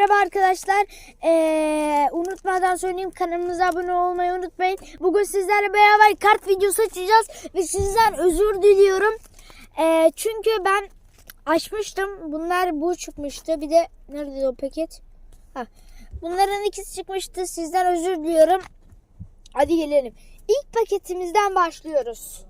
merhaba arkadaşlar. Ee, unutmadan söyleyeyim kanalımıza abone olmayı unutmayın. Bugün sizlerle beraber kart videosu açacağız ve sizden özür diliyorum. Ee, çünkü ben açmıştım. Bunlar bu çıkmıştı. Bir de nerede o paket? Ha. Bunların ikisi çıkmıştı. Sizden özür diliyorum. Hadi gelelim. İlk paketimizden başlıyoruz.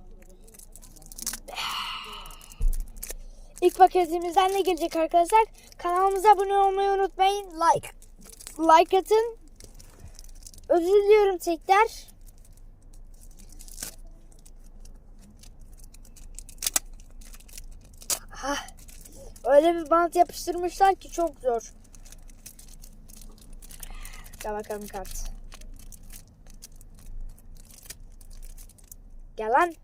İlk paketimizden ne gelecek arkadaşlar? Kanalımıza abone olmayı unutmayın. Like. Like atın. Özür diliyorum tekrar. Ah, öyle bir bant yapıştırmışlar ki çok zor. Gel bakalım kart. Gel lan.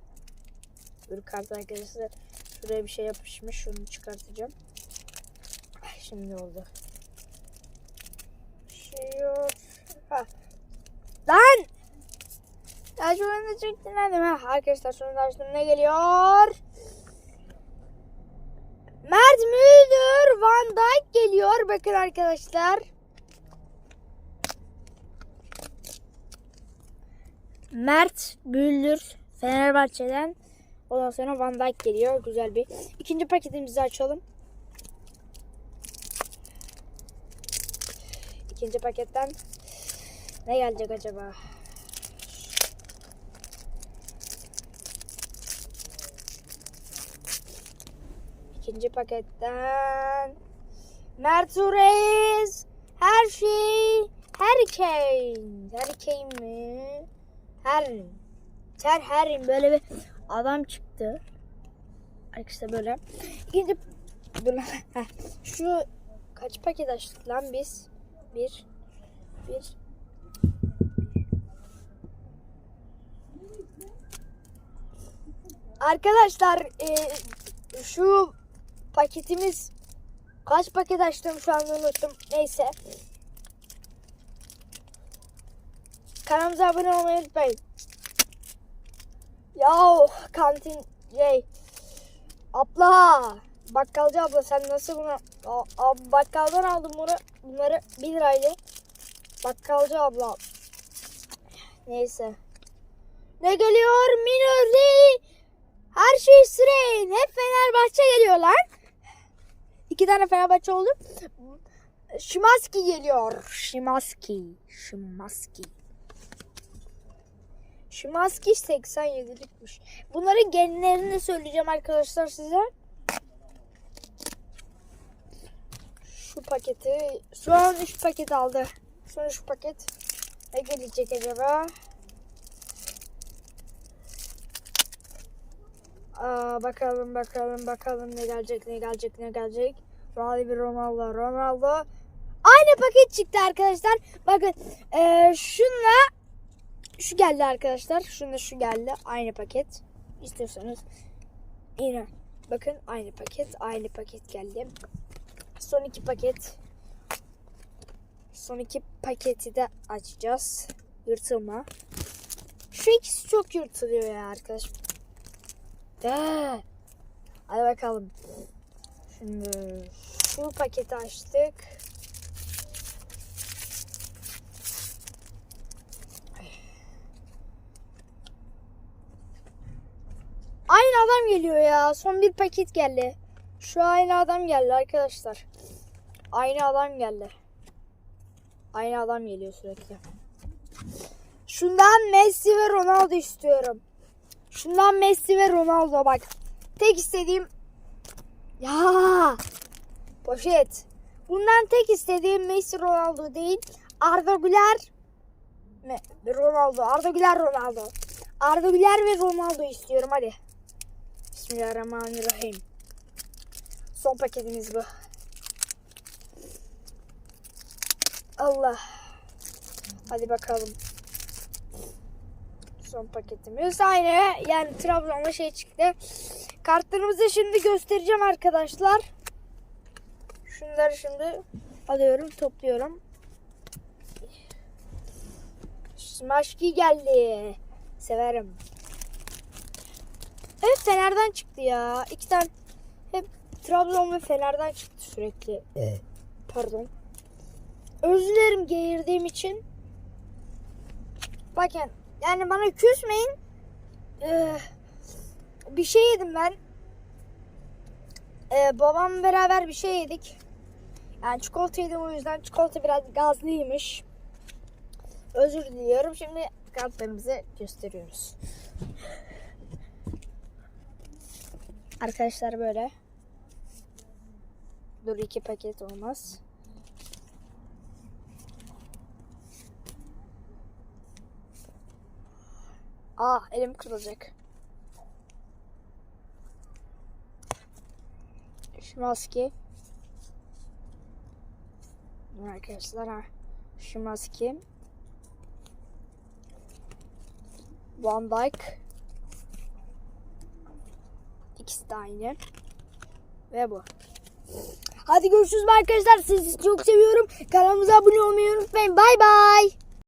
Dur kart arkadaşlar. Şuraya bir şey yapışmış. Şunu çıkartacağım. Şimdi oldu. Bir şey yok. Ha. Lan! Ya şu anda çok dinlendim. Ha. Arkadaşlar sonunda açtım. Ne geliyor? Mert Müldür Van Dijk geliyor. Bakın arkadaşlar. Mert Müldür Fenerbahçe'den Ondan sonra Van Dijk geliyor. Güzel bir. İkinci paketimizi açalım. İkinci paketten ne gelecek acaba? İkinci paketten Mert Reis her şey Harry Kane mi? Her Ter Harry böyle bir adam çıktı. Arkadaşlar böyle. Heh, şu kaç paket açtık lan biz? Bir bir Arkadaşlar e, şu paketimiz kaç paket açtım şu an unuttum. Neyse. Kanalımıza abone olmayı unutmayın. Ya kantin şey. Abla bakkalcı abla sen nasıl bunu A- bakkaldan aldım bunu bunları 1 lirayla. Bakkalcı abla. Neyse. Ne geliyor? Minörli. Her şey Süreyin hep Fenerbahçe geliyor lan. İki tane Fenerbahçe oldu. Şimaski geliyor. Şimaski Şimaski şu maske 87'likmiş. Bunların genlerini söyleyeceğim arkadaşlar size. Şu paketi. An 3 paket aldı. Sonra şu paket. Ne gelecek acaba? Aa, bakalım bakalım bakalım ne gelecek ne gelecek ne gelecek. Ronaldo bir Ronaldo Ronaldo. Aynı paket çıktı arkadaşlar. Bakın ee, şunla şu geldi arkadaşlar. Şunda şu geldi. Aynı paket. İstiyorsanız yine bakın aynı paket. Aynı paket geldi. Son iki paket. Son iki paketi de açacağız. Yırtılma. Şu ikisi çok yırtılıyor ya arkadaş. De. Hadi bakalım. Şimdi şu paketi açtık. Aynı adam geliyor ya. Son bir paket geldi. Şu aynı adam geldi arkadaşlar. Aynı adam geldi. Aynı adam geliyor sürekli. Şundan Messi ve Ronaldo istiyorum. Şundan Messi ve Ronaldo bak. Tek istediğim ya poşet. Bundan tek istediğim Messi Ronaldo değil. Arda Güler? Ronaldo. Arda Güler Ronaldo. Arda Güler ve Ronaldo istiyorum hadi. Bismillahirrahmanirrahim. Son paketimiz bu. Allah. Hadi bakalım. Son paketimiz aynı. Yani Trabzon'da şey çıktı. Kartlarımızı şimdi göstereceğim arkadaşlar. Şunları şimdi alıyorum, topluyorum. Smaşki geldi. Severim. Hep Fener'den çıktı ya. İki tane hep Trabzon ve Fener'den çıktı sürekli. Pardon. Özür dilerim geğirdiğim için. Bakın yani bana küsmeyin. Ee, bir şey yedim ben. Ee, babamla beraber bir şey yedik. Yani çikolata yedim o yüzden çikolata biraz gazlıymış. Özür diliyorum. Şimdi kartlarımızı gösteriyoruz. Arkadaşlar böyle. Dur iki paket olmaz. Ah elim kırılacak. Şu maske. Arkadaşlar ha. Şu maske. Van Dyke. İkisi de aynı. Ve bu. Hadi görüşürüz arkadaşlar. Sizi çok seviyorum. Kanalımıza abone olmayı unutmayın. Bay bay.